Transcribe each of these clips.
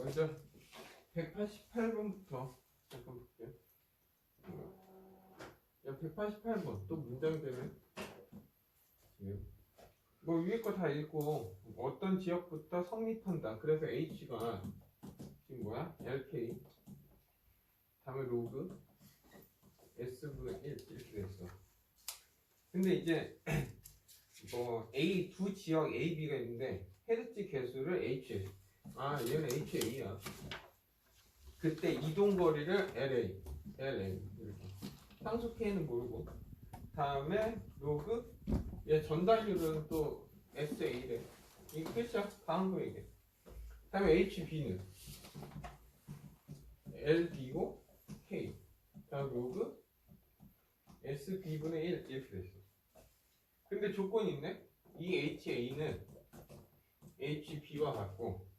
먼저 188번부터 잠깐 볼게요. 야, 188번 또 문장되는 지금 뭐 위에 거 다 읽고 어떤 지역부터 성립한다. 그래서 H가 지금 뭐야? LK 다음에 로그 S분의 1 이렇게 됐어. 근데 이제 뭐 A 두 지역 A, B가 있는데 헤르츠 개수를 H 아 얘는 HA야. 그때 이동 거리를 LA LA 이렇게 상수 K는 모르고 다음에 로그 얘 전달률은 또 SA래. 이거 끝이야. 다음 거 얘기해. 다음에 HB는 LB고 K 다음 로그 SB분의 1 이렇게 됐어. 근데 조건이 있네. 이 HA는 HB와 같고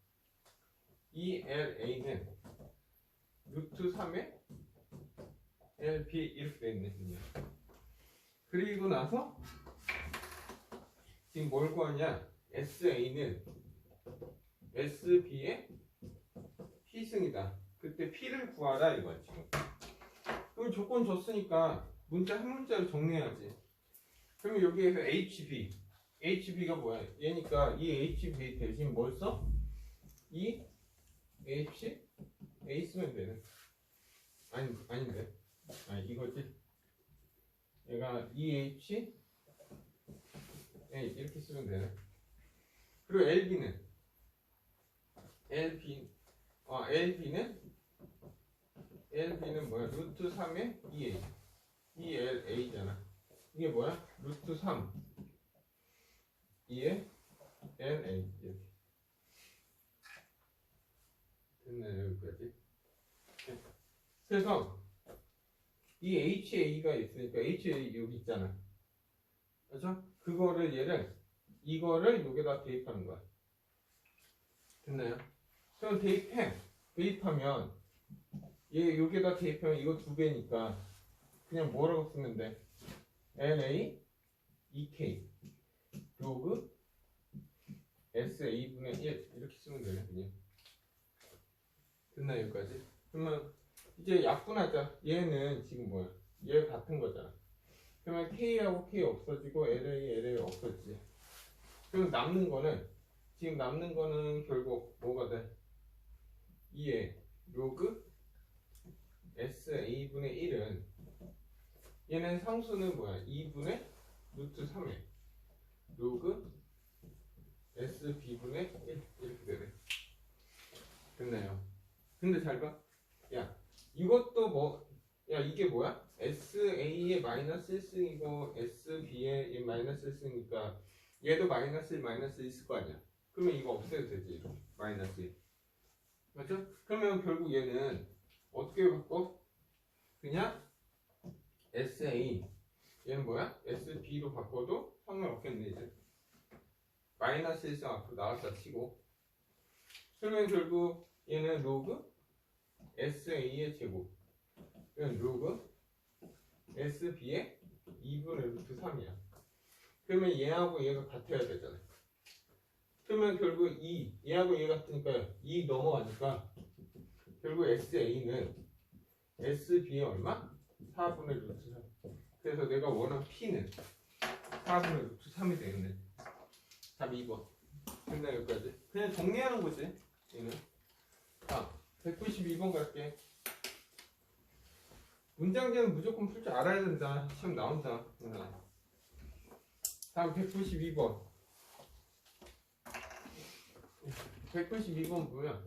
이 LA는 루트 3의 LB 이렇게. 그냥. 그리고 나서 지금 뭘 구하냐? SA는 SB의 P승이다. 그때 P를 구하라 이거야 지금. 그럼 조건 줬으니까 문자 한 문자로 정리해야지. 그러면 여기에서 HB, HB가 뭐야? 얘니까 이 HB 대신 뭘 써? 이 H A 쓰면 되는. 아니 아닌데. 아 이거지. 얘가 EH A 이렇게 쓰면 되네. 그리고 LB는 LB 아 LB는 LB는 뭐야? 루트 3의 2A 2LA잖아. 이게 뭐야? 루트 3 2의 LA 이렇게 됐네 여기까지. 그래서 이 HA가 있으니까 HA 여기 있잖아. 그렇죠? 그거를 얘를 이거를 여기다 대입하는 거야. 됐나요? 그럼 대입해. 대입하면 얘 여기다 대입하면 이거 두 배니까 그냥 뭐라고 쓰면 돼? LA EK 로그 SA분의 1 이렇게 쓰면 되네 그냥. 됐나요 여기까지? 그러면 이제 약분하자. 얘는 지금 뭐야? 얘 같은 거잖아. 그러면 K하고 K 없어지고 LA, LA 없어지지. 그럼 남는 거는 지금 남는 거는 결국 뭐가 돼? 2의 로그 SA분의 1은 얘는 상수는 뭐야? 2분의 루트 3에 로그 SB분의 1 이렇게 되네. 됐나요? 근데 잘 봐. 야, 이것도 뭐, 야, 이게 뭐야? SA의 마이너스 1승이고 SB의 이 마이너스 1승이니까 얘도 마이너스 1, 마이너스 1 있을 거 아니야? 그러면 이거 없애도 되지. 마이너스 1. 맞죠? 그러면 결국 얘는 어떻게 바꿔? 그냥 SA 얘는 뭐야? SB로 바꿔도 상관없겠네 이제 마이너스 1승 앞으로 나왔다 치고 그러면 결국 얘는 로그 SA의 제곱. 이건 로그 SB의 2분의 루트 3이야. 그러면 얘하고 얘가 같아야 되잖아. 그러면 결국 2 얘하고 얘 같으니까 2 넘어가니까 결국 SA는 SB의 얼마? 4분의 루트 3 그래서 내가 원한 P는 4분의 루트 3이 되겠네. 답 2번. 됐나 여기까지. 그냥 정리하는 거지. 얘는. 자 192번 갈게. 문장제는 무조건 풀 줄 알아야 된다. 시험 나온다. 다음 192번. 192번 뭐야?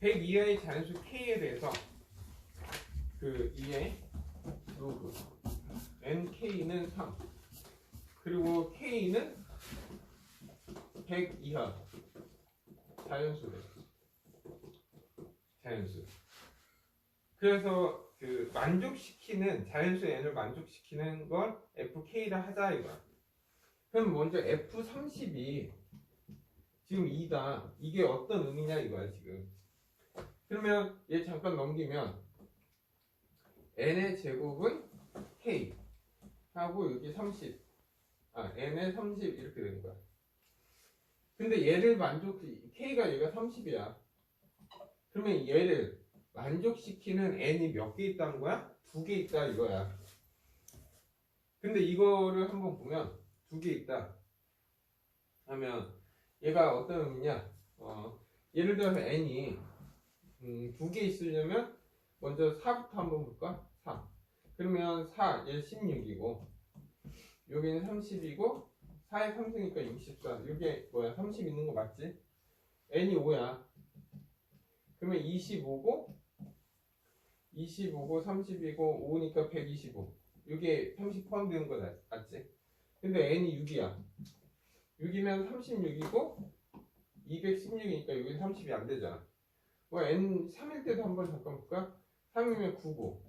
100 이하의 자연수 K에 대해서 그 2의 로그. NK는 3 그리고 K는 100 이하 자연수래 자연수. 그래서 그 만족시키는 자연수 n을 만족시키는 걸 FK라 하자 이거야. 그럼 먼저 F30이 지금 2다. 이게 어떤 의미냐 이거야 지금. 그러면 얘 잠깐 넘기면 n의 제곱은 k 하고 여기 30 아 n의 30 이렇게 되는 거야. 근데 얘를 만족, K가 얘가 30이야. 그러면 얘를 만족시키는 N이 몇 개 있다는 거야? 두 개 있다 이거야. 근데 이거를 한번 보면 두 개 있다. 하면 얘가 어떤 의미냐? 어, 예를 들어서 N이 음, 두 개 있으려면 먼저 4부터 한번 볼까? 4. 그러면 4, 얘 16이고 여기는 30이고 4에 3승이니까 64. 이게 뭐야? 30 있는 거 맞지? n이 5야. 그러면 25고 25고 30이고 5니까 125. 이게 30 포함되는 거 맞- 맞지? 근데 n이 6이야. 6이면 36이고 216이니까 여기 30이 안 되잖아. 뭐 n 3일 때도 한번 잠깐 볼까? 3이면 9고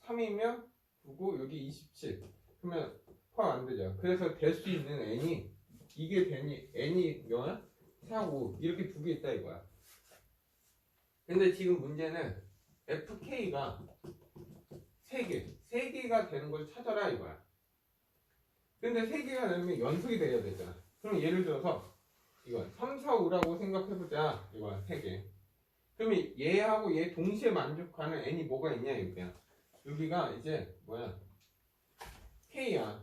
3이면 9고 여기 27 그러면 포함 안 되죠 그래서 될 수 있는 n이 이게 되니 n이 뭐야? 4, 5 이렇게 두 개 있다 이거야. 근데 지금 문제는 fk가 3개 3개가 되는 걸 찾아라 이거야. 근데 3개가 되면 연속이 돼야 되잖아. 그럼 예를 들어서 이건 3, 4, 5라고 생각해보자 이거야 3개. 그러면 얘하고 얘 동시에 만족하는 n이 뭐가 있냐 이거야. 여기가 이제 뭐야? K야.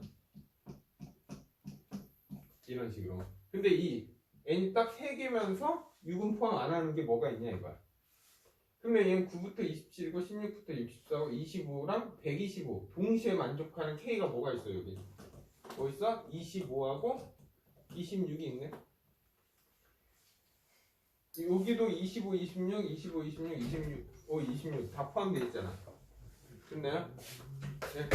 이런 식으로. 근데 이 n이 딱 3개면서 6은 포함 안 하는 게 뭐가 있냐 이거야. 그러면 얘는 9부터 27이고 16부터 64고 25랑 125 동시에 만족하는 k가 뭐가 있어 여기? 뭐 있어? 25하고 26이 있네. 여기도 25, 26, 25, 26, 26, 오26 다 포함되어 있잖아. 됐나요? 네.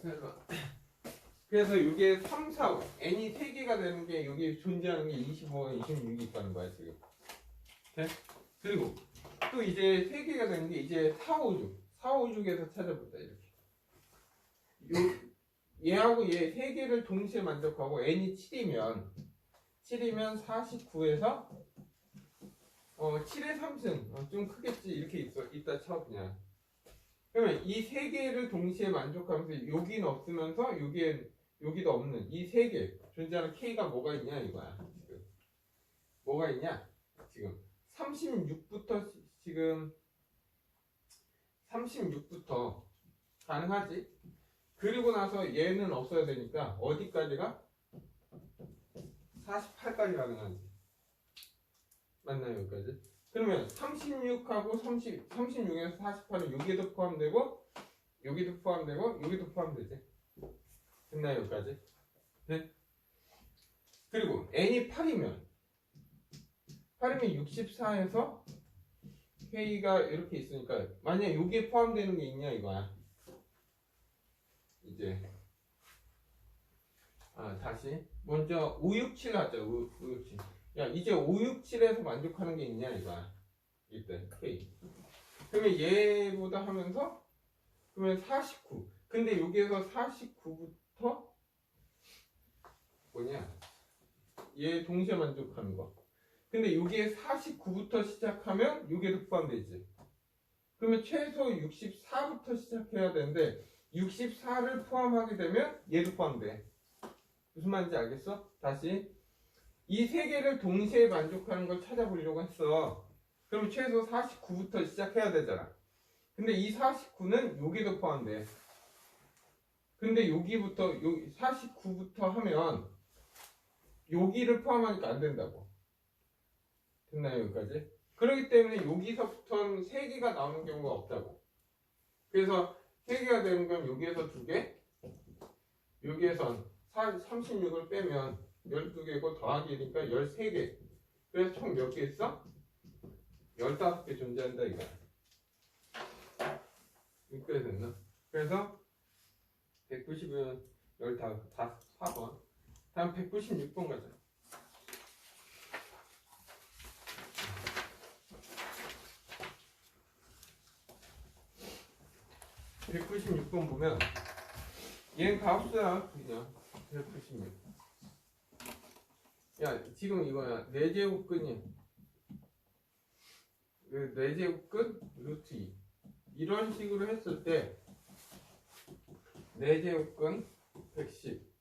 그래서 그래서 이게 3, 4, n이 3개가 되는 게 여기 존재하는 게 25와 26이 있다는 거야 지금. 네? 그리고 또 이제 3개가 되는 게 이제 4, 5, 6. 4, 5, 6에서 찾아보자 이렇게. 요, 얘하고 얘 3개를 동시에 만족하고 n이 7이면 7이면 49에서 어, 7의 3승. 어, 좀 크겠지. 이렇게 있어. 이따 쳐, 그냥. 그러면 이 세 개를 동시에 만족하면서 여기는 없으면서 여기엔, 여기도 없는 이 세 개. 존재하는 K가 뭐가 있냐, 이거야. 지금. 뭐가 있냐? 지금. 36부터 지금 36부터 가능하지? 그리고 나서 얘는 없어야 되니까 어디까지가? 48까지 가능하지. 맞나요 여기까지? 그러면 36하고 30, 36에서 48은 여기에도 포함되고 여기도 포함되고 여기도 포함되지 됐나요 여기까지? 네? 그리고 n이 8이면 8이면 64에서 k가 이렇게 있으니까 만약 여기에 포함되는 게 있냐 이거야? 이제. 아 다시. 먼저 567 하자 5, 567 야 이제 567에서 만족하는 게 있냐 이거야? 이때 K. 그러면 얘보다 하면서 그러면 49 근데 여기에서 49부터 뭐냐 얘 동시에 만족하는 거 근데 여기에 49부터 시작하면 여기에도 포함되지 그러면 최소 64부터 시작해야 되는데 64를 포함하게 되면 얘도 포함돼 무슨 말인지 알겠어? 다시 이 세 개를 동시에 만족하는 걸 찾아보려고 했어. 그럼 최소 49부터 시작해야 되잖아. 근데 이 49는 여기도 포함돼. 근데 여기부터 여기 49부터 하면 여기를 포함하니까 안 된다고. 됐나요 여기까지? 그렇기 때문에 여기서부터는 3개가 나오는 경우가 없다고. 그래서 3개가 되는 건 여기에서 2개, 여기에선 36을 빼면 12개고 더하기 1이니까 13개. 그래서 총 몇 개 있어? 15개 존재한다 이거야. 여기까지 됐나? 그래서 190은 15, 다 4번. 다음 196번 가자. (196번) 보면 얘는 가압수야 그냥 196 야, 지금 이거야. 네 제곱근이 그 루트 2. 이런 식으로 했을 때 4제곱근 110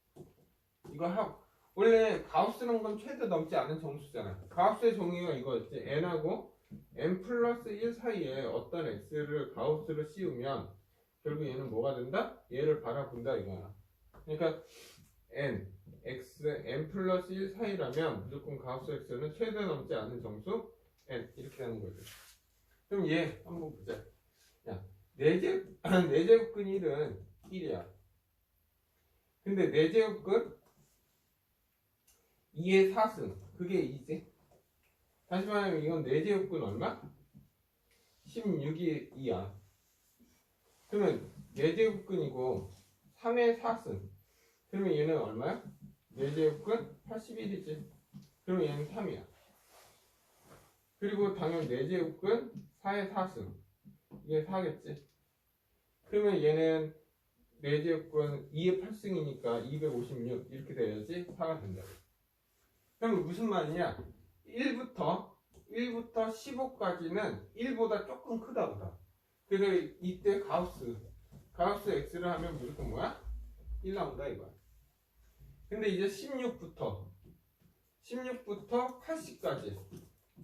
이거 하 원래 가우스는 건 최대 넘지 않은 정수잖아 가우스의 종이가 이거였지. N하고 n 플러스 1 사이에 어떤 x를 가우스로 씌우면 결국 얘는 뭐가 된다? 얘를 바라본다 이거야. 그러니까 n x n 플러스 1 사이라면 무조건 가우스 x는 최대 넘지 않은 정수 n. 이렇게 하는 거죠 그럼 얘 한번 보자. 야 4제곱 4제곱근 1은 1이야. 근데 4제곱근 2의 4승. 그게 2지 다시 말하면 이건 4제곱근 얼마? 16이 2야 그러면 4제곱근이고 3의 4승. 그러면 얘는 얼마야? 4제곱근 81이지. 그러면 얘는 3이야. 그리고 당연 4제곱근 4의 4승. 이게 4겠지? 그러면 얘는 4제곱근 2의 8승이니까 256 이렇게 돼야지 4가 된다고 그럼 무슨 말이냐 1부터 1부터 15까지는 1보다 조금 크다 보다 그래서 이때 가우스 가우스 x를 하면 무조건 뭐야? 1 나온다 이거야 근데 이제 16부터 16부터 80까지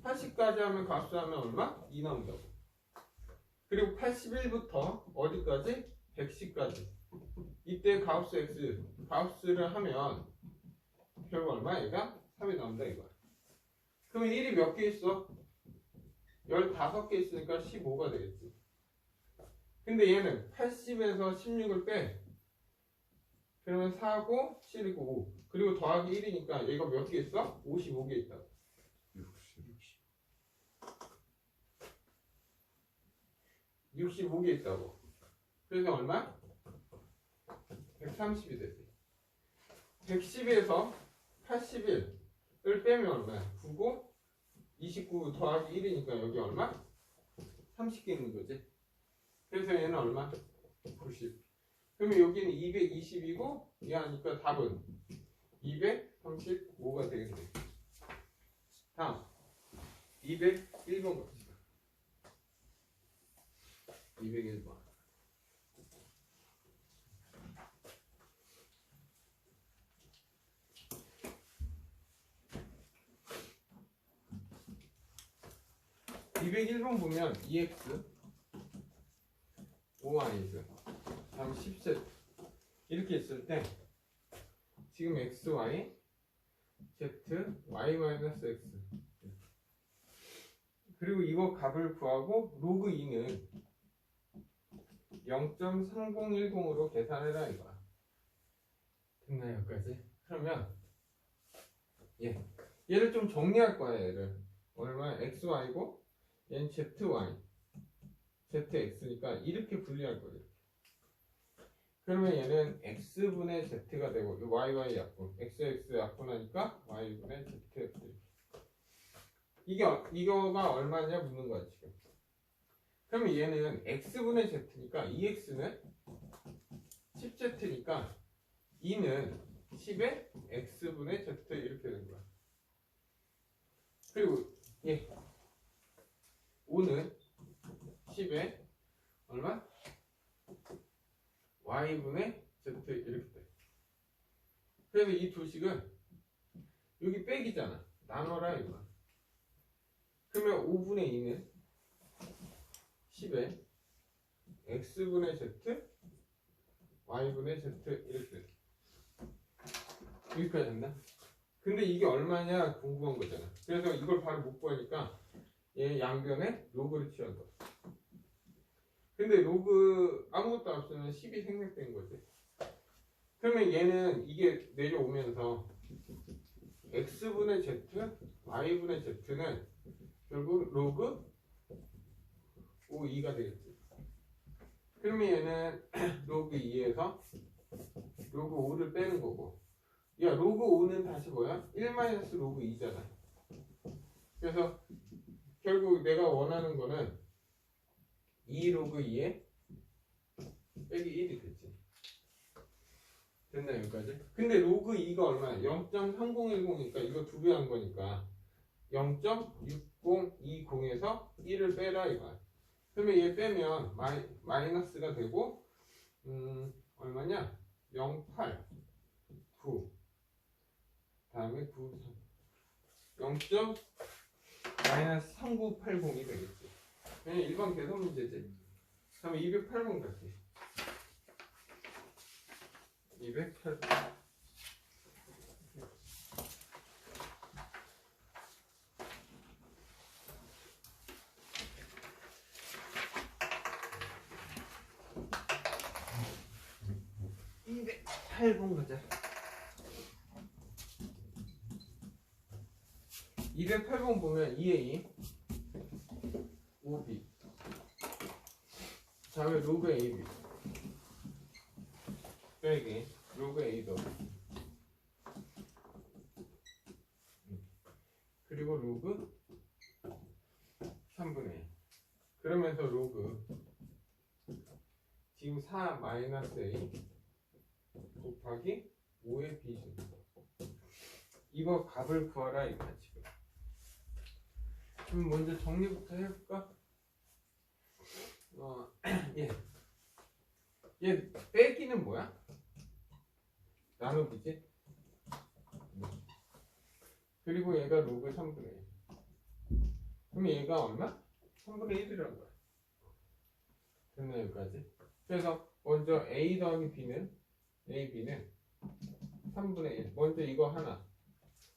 80까지 하면 가우스 하면 얼마? 2 나온다고 그리고 81부터 어디까지? 110까지 이때 가우스 x 가우스를 하면 결국 얼마? 얘가 3이 나온다 이거야. 그러면 1이 몇 개 있어? 15개 있으니까 15가 되겠지. 근데 얘는 80에서 16을 빼. 그러면 4고 7이고 5 그리고 더하기 1이니까 얘가 몇 개 있어? 55개 있다 65개 있다고. 그래서 얼마? 130이 되지. 110에서 81 을 빼면 얼마야? 9고 29 더하기 1이니까 여기 얼마? 30개 있는 거지 그래서 얘는 얼마? 90 그러면 여기는 220이고 얘 하니까 답은 235가 되겠네 다음 201번 갑시다 201번 (201번) 보면 EX 5yz 다음 10z 이렇게 있을 때 지금 xy z y 마이너스 x. 그리고 이거 값을 구하고 로그 2는 0.3010으로 계산해라 이거야. 됐나요 여기까지? 그러면 예. 얘를 좀 정리할 거야 얘를. 얼마 xy고 얘는 zy zx니까 이렇게 분리할 거예요 그러면 얘는 x분의 z가 되고 이 yy 약분 xx 약분하니까 y분의 zx 이게 어- 이거가 얼마냐 묻는 거야 지금. 그러면 얘는 x분의 z니까 2x는 10z니까 2는 10의 x분의 z 이렇게 되는 거야. 그리고 예 5는 10에 얼마? y분의 z 이렇게 돼. 그래서 이 두 식은 여기 빼기잖아. 나눠라 이거. 그러면 5분의 2는 10에 x분의 z y분의 z 이렇게 돼. 여기까지 됐나? 근데 이게 얼마냐 궁금한 거잖아. 그래서 이걸 바로 못 구하니까 얘 양변에 로그를 거. 근데 로그 아무것도 없으면 10이 생략된 거지. 그러면 얘는 이게 내려오면서 x분의 z, y분의 z는 결국 로그 5, 2가 되겠지. 그러면 얘는 로그 2에서 로그 5를 빼는 거고. 야, 로그 5는 다시 뭐야? 1 마이너스 로그 2잖아. 그래서 결국 내가 원하는 거는 2 로그 2에 빼기 1이 됐지. 됐나 여기까지? 근데 로그 2가 얼마야? 0.3010이니까 이거 두 배 한 거니까 0.6020에서 1을 빼라 이거야. 그러면 얘 빼면 마이, 마이너스가 되고 음 얼마냐 0.8 9 다음에 9 3 0. 마이너스 3980이 되겠지. 그냥 일반 계산 문제지. 그러면 208번 갈게 208번 208번 가자. 208번 보면 2A 5B 다음에 로그 AB 빼기. 로그 A 더 그리고 로그 3분의 1 그러면서 로그. 지금 4 마이너스 A 곱하기 5의 비중. 이거 값을 구하라 이거야 지금 그럼 먼저 정리부터 해볼까? 어, 예. 얘 빼기는 뭐야? 나누기지? 그리고 얘가 로그 3분의 1 그럼 얘가 얼마? 3분의 1이라는 거야 됐나 여기까지? 그래서 먼저 A 더하기 B는 A, B는 3분의 1. 먼저 이거 하나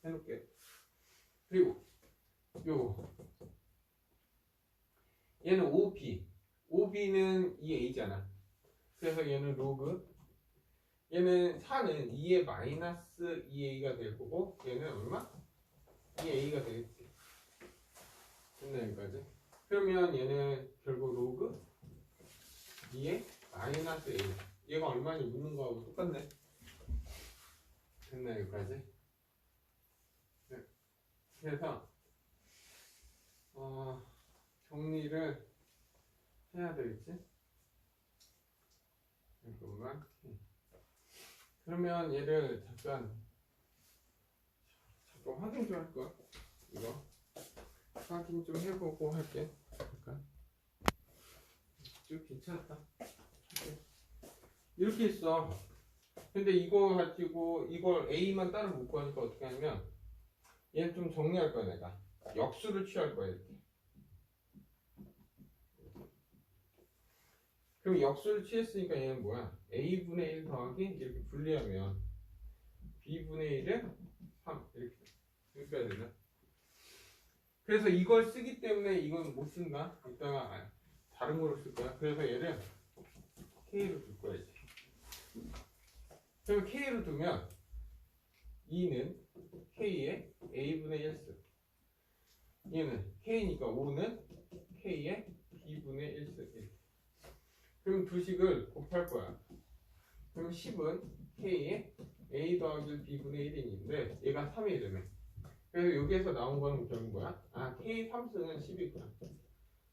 해놓을게요. 그리고 요거 얘는 5B. 5B는 2A잖아. 그래서 얘는 로그 얘는 4는 2의 마이너스 2A가 될 거고 얘는 얼마? 2A가 되겠지. 됐나 여기까지? 그러면 얘는 결국 로그 2의 마이너스 A 얘가 얼마인지 묻는 거하고 똑같네. 됐나 여기까지? 네. 그래서 어, 정리를 해야 되겠지? 잠깐만. 그러면 얘를 잠깐 잠깐 확인 좀 할 거야. 이거 확인 좀 해보고 할게. 잠깐. 쭉 괜찮다. 이렇게 있어. 근데 이거 가지고 이걸 A만 따로 묶고 하니까 어떻게 하냐면 얘는 좀 정리할 거야 내가. 역수를 취할 거야 이렇게. 그럼 역수를 취했으니까 얘는 뭐야? A분의 1 더하기 이렇게 분리하면 B분의 1은 3 이렇게 이렇게 해야 되나? 그래서 이걸 쓰기 때문에 이건 못 쓴다. 이따가 아, 다른 거로 쓸 거야. 그래서 얘를 K로 둘 거야 이제. 그럼 K로 두면 2는 K의 A분의 1 쓰. 얘는 K니까 5는 K의 B분의 1 쓰. 이렇게. 그럼 두 식을 곱할 거야. 그럼 10은 K의 A 더하기 B분의 1인데 얘가 3이 되네. 그래서 여기에서 나온 거는 결국 뭐야? 아 K 3승은 10이구나.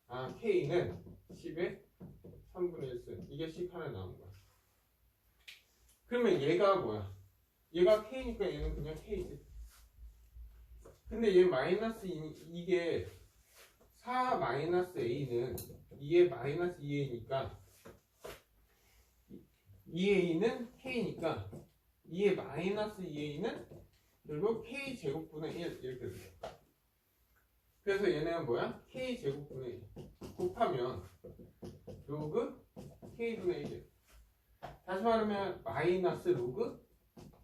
아 K는 10의 3분의 1승. 이게 식 하나 나온 거야. 그러면 얘가 뭐야? 얘가 K니까 얘는 그냥 K지. 근데 얘 마이너스 이, 이게 4 마이너스 A는 2의 마이너스 2A니까 2A는 K니까 2의 마이너스 2A는 결국 K 제곱분의 1 이렇게 돼요. 그래서 얘네는 뭐야? K 제곱분의 1 곱하면 로그 K분의 1 다시 말하면 마이너스 로그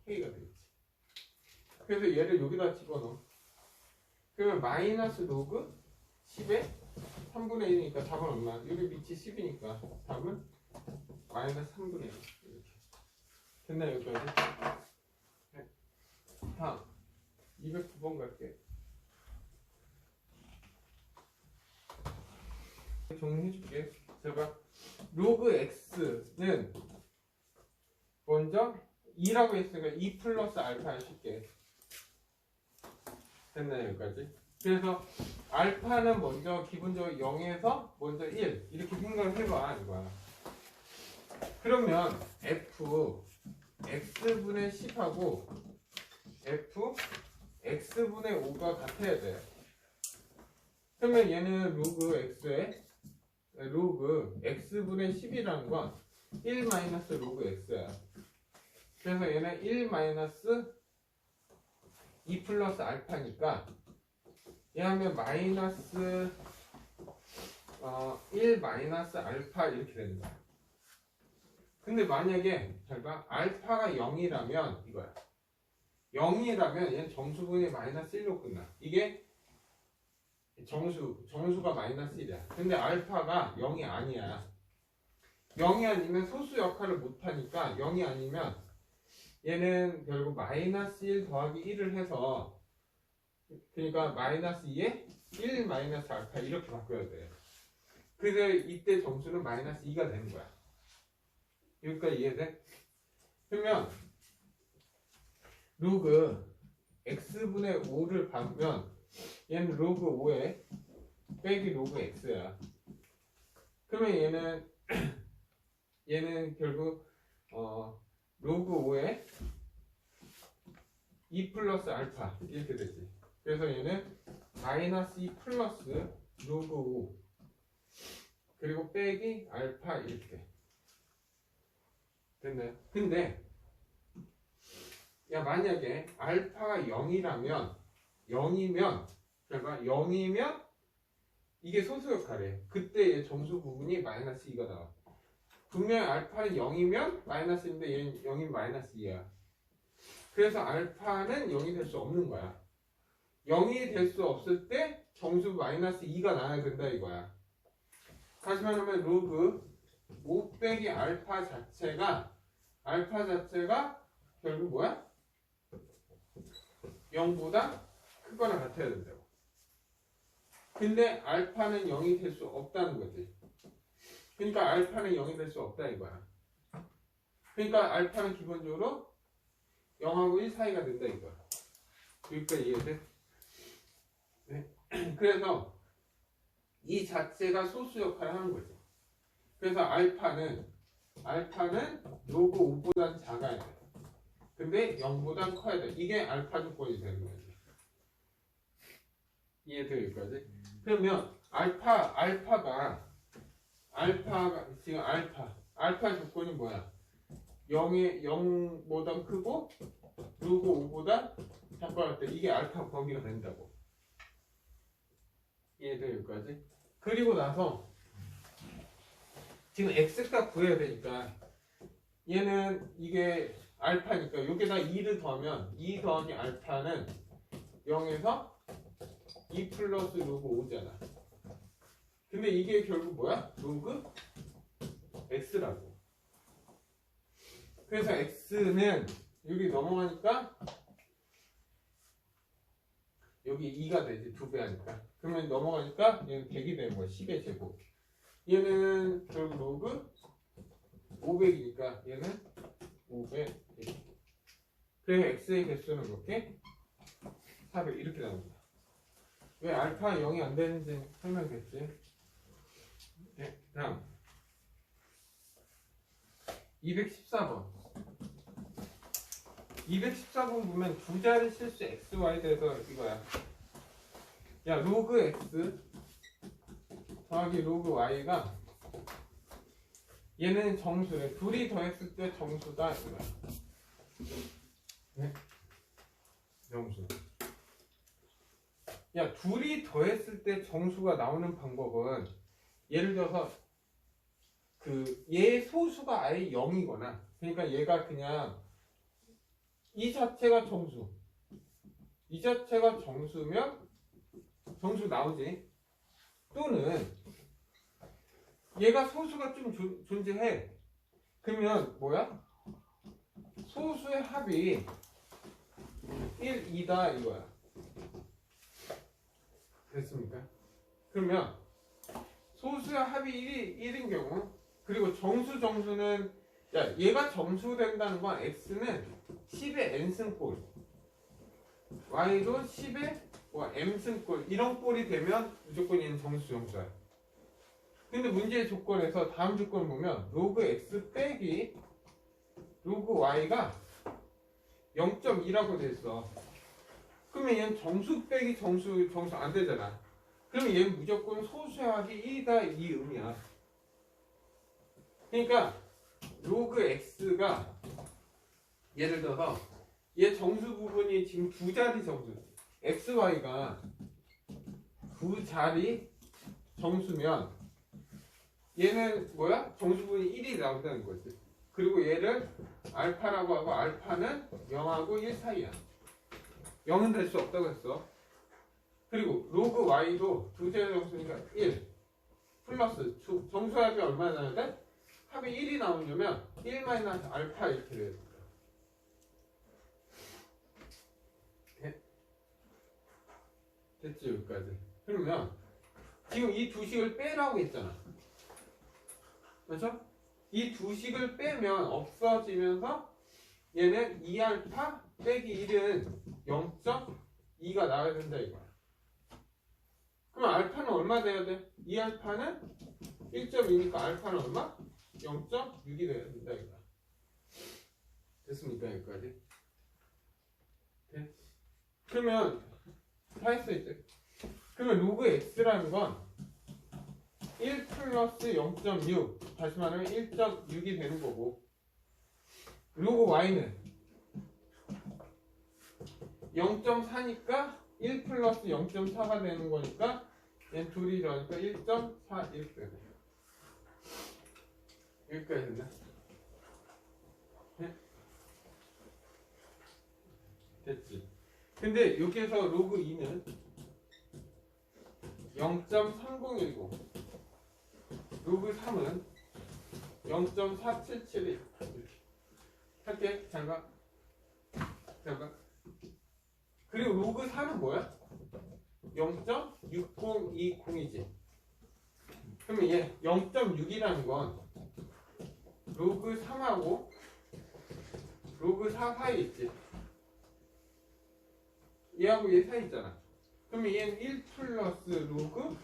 K가 되겠지. 그래서 얘를 여기다 집어넣어. 그러면 마이너스 로그 10의 3분의 1이니까 답은 얼마? 여기 밑이 10이니까 답은 마이너스 3분의 1 이렇게. 됐나 여기까지? 네. 다음 209번 갈게. 정리해줄게. 제가 로그 x는 먼저 2라고 했으니까 2 플러스 알파를 쉴게. 됐나요 여기까지? 그래서 알파는 먼저 기본적으로 0에서 먼저 1 이렇게 생각을 해봐 이거야. 그러면 f x분의 10하고 f x분의 5가 같아야 돼. 그러면 얘는 로그 x의 로그 x분의 10이라는 건 1 마이너스 로그 x야. 그래서 얘는 1 마이너스 2 플러스 알파니까 얘 하면 마이너스 어, 1 마이너스 알파 이렇게 되는 거야. 근데 만약에 잘 봐. 알파가 0이라면 이거야. 0이라면 얘는 정수분이 마이너스 1로 끝나. 이게 정수, 정수가 마이너스 1이야. 근데 알파가 0이 아니야. 0이 아니면 소수 역할을 못하니까 0이 아니면 얘는 결국 마이너스 1 더하기 1을 해서 그러니까 마이너스 2에 1 마이너스 알파 이렇게 바꿔야 돼. 그래서 이때 정수는 마이너스 2가 되는 거야. 여기까지 이해돼? 그러면 로그 x분의 5를 받으면 얘는 로그 5에 빼기 로그 x야. 그러면 얘는 얘는 결국 어 로그 5에 2 플러스 알파 이렇게 되지. 그래서 얘는 마이너스 2 플러스 로그 5 그리고 빼기 알파 이렇게 돼. 됐나요? 근데 야 만약에 알파가 0이라면 0이면 그러니까 0이면 이게 소수 역할이에요. 그때 얘 정수 부분이 마이너스 2가 나와. 분명히 알파는 0이면 마이너스인데 얘는 0이면 마이너스 2야. 그래서 알파는 0이 될 수 없는 거야. 0이 될 수 없을 때 정수 마이너스 2가 나야 된다 이거야. 다시 말하면 로그 5 빼기 알파 자체가 알파 자체가 결국 뭐야? 0보다 크거나 같아야 된다고. 근데 알파는 0이 될 수 없다는 거지. 그러니까 알파는 0이 될 수 없다 이거야. 그러니까 알파는 기본적으로 0하고 1 사이가 된다 이거야. 여기까지 이해돼? 네. 그래서 이 자체가 소수 역할을 하는 거지. 그래서 알파는 알파는 로그 5보다 작아야 돼. 근데 0보다 커야 돼. 이게 알파 조건이 되는 거지. 이해돼요 여기까지? 그러면 알파 알파가 알파가 지금 알파 알파 조건이 뭐야? 0이 0보다 크고 로그 5보다 작고 할때 이게 알파 범위가 된다고. 이해돼요 여기까지? 그리고 나서 지금 x값 구해야 되니까 얘는 이게 알파니까 여기다 2를 더하면 2 더하기 알파는 0에서 2 플러스 로그 5잖아. 근데 이게 결국 뭐야? 로그 x라고. 그래서 x는 여기 넘어가니까 여기 2가 되지 두 배 하니까. 그러면 넘어가니까 얘는 100이 되는 거야. 10의 제곱. 얘는 결국 로그 500이니까 얘는 500. 그래서 x의 개수는 몇개? 400 이렇게 나옵니다. 왜 알파 0이 안 되는지 설명됐지? 네, 다음 214번 214번 보면 두 자리 실수 x, y 돼서 이거야. 야 로그 x 더하기 로그 y가 얘는 정수래. 둘이 더했을 때 정수다 이거야. 네? 정수. 야 둘이 더했을 때 정수가 나오는 방법은 예를 들어서 그 얘 소수가 아예 0이거나 그러니까 얘가 그냥 이 자체가 정수 이 자체가 정수면 정수 나오지 또는 얘가 소수가 좀 존- 존재해 그러면 뭐야? 소수의 합이 1, 2다 이거야 됐습니까? 그러면 소수의 합이 1이 1인 경우 그리고 정수 정수는 야 얘가 정수 된다는 건 x는 10의 n승 꼴 y도 10의 뭐 m승 꼴 이런 꼴이 되면 무조건 얘는 정수 정수야 근데 문제의 조건에서 다음 조건을 보면 로그 x 빼기 로그 y가 0.2라고 돼 있어 그러면 얘는 정수 빼기 정수 정수 안 되잖아. 그럼 얘는 무조건 소수하기 1이다 이 의미야. 그러니까 로그 x가 예를 들어서 얘 정수 부분이 지금 두 자리 정수 x, y가 두 자리 정수면 얘는 뭐야? 정수 부분이 1이 나온다는 거지. 그리고 얘를 알파라고 하고 알파는 0하고 1 사이야. 0은 될 수 없다고 했어. 그리고 로그 y도 두 자리 정수니까 1 플러스 주- 정수합이 얼마나 나야 돼? 합이 1이 나오려면 1 마이너스 알파 이렇게 돼야 돼. 돼? 됐지 여기까지. 그러면 지금 이 두 식을 빼라고 했잖아. 그렇죠? 이 두 식을 빼면 없어지면서 얘는 2알파 빼기 1은 0.2가 나와야 된다 이거야. 그럼 알파는 얼마 돼야 돼? 2알파는 1.2니까 알파는 얼마? 0.6이 돼야 된다 이거야. 됐습니까 여기까지? 네. 그러면 다 했어 이제. 그러면 로그 x라는 건 1 플러스 0.6 다시 말하면 1.6이 되는 거고 로그 y는 0.4니까 1 플러스 0.4가 되는 거니까 얘 둘이 더하니까 1.4 이렇게 되네 여기까지 됐나? 네? 됐지 근데 여기에서 로그 2는 0.3010 로그 3은 0.4771 할게 잠깐 잠깐 그리고 로그 4는 뭐야? 0.6020이지 그러면 얘 0.6이라는 건 로그 3하고 로그 4 사이 있지 얘하고 얘 사이 있잖아 그러면 얘는 1 플러스 로그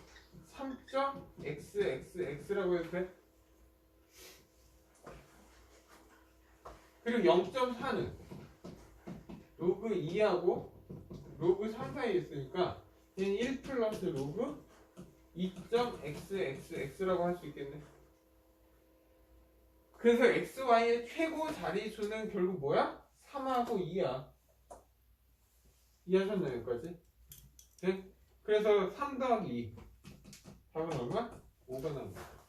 3.xxx라고 해도 돼? 그리고 0.4는 로그 2하고 로그 3 사이에 있으니까 얘는 1 플러스 로그 2.xxx라고 할 수 있겠네. 그래서 xy의 최고 자리수는 결국 뭐야? 3하고 2야. 이해하셨나요, 여기까지? 네? 그래서 3 더하기 2. 답은 얼마? 5가 나옵니다. 네.